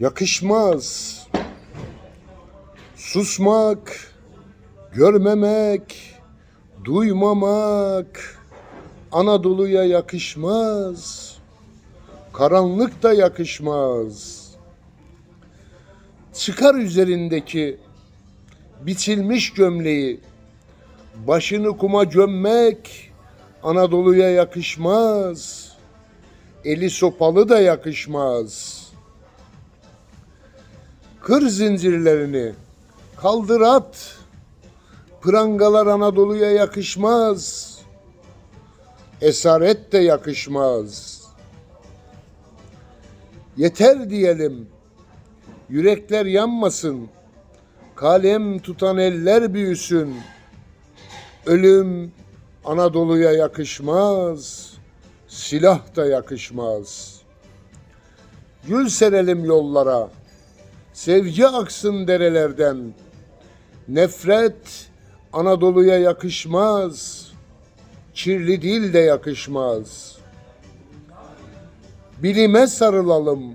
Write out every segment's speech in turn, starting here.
yakışmaz. Susmak, görmemek, duymamak Anadolu'ya yakışmaz. Karanlık da yakışmaz. Çıkar üzerindeki biçilmiş gömleği başını kuma gömmek Anadolu'ya yakışmaz. Eli sopalı da yakışmaz. Kır zincirlerini, kaldır at. Prangalar Anadolu'ya yakışmaz. Esaret de yakışmaz. Yeter diyelim. Yürekler yanmasın. Kalem tutan eller büyüsün. Ölüm Anadolu'ya yakışmaz. Silah da yakışmaz. Gül serelim yollara. Sevgi aksın derelerden. Nefret Anadolu'ya yakışmaz. Kirli dil de yakışmaz. Bilime sarılalım.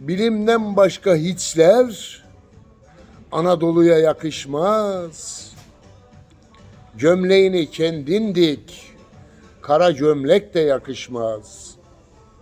Bilimden başka hiçler Anadolu'ya yakışmaz. Gömleğini kendin dik. Kara gömlek de yakışmaz.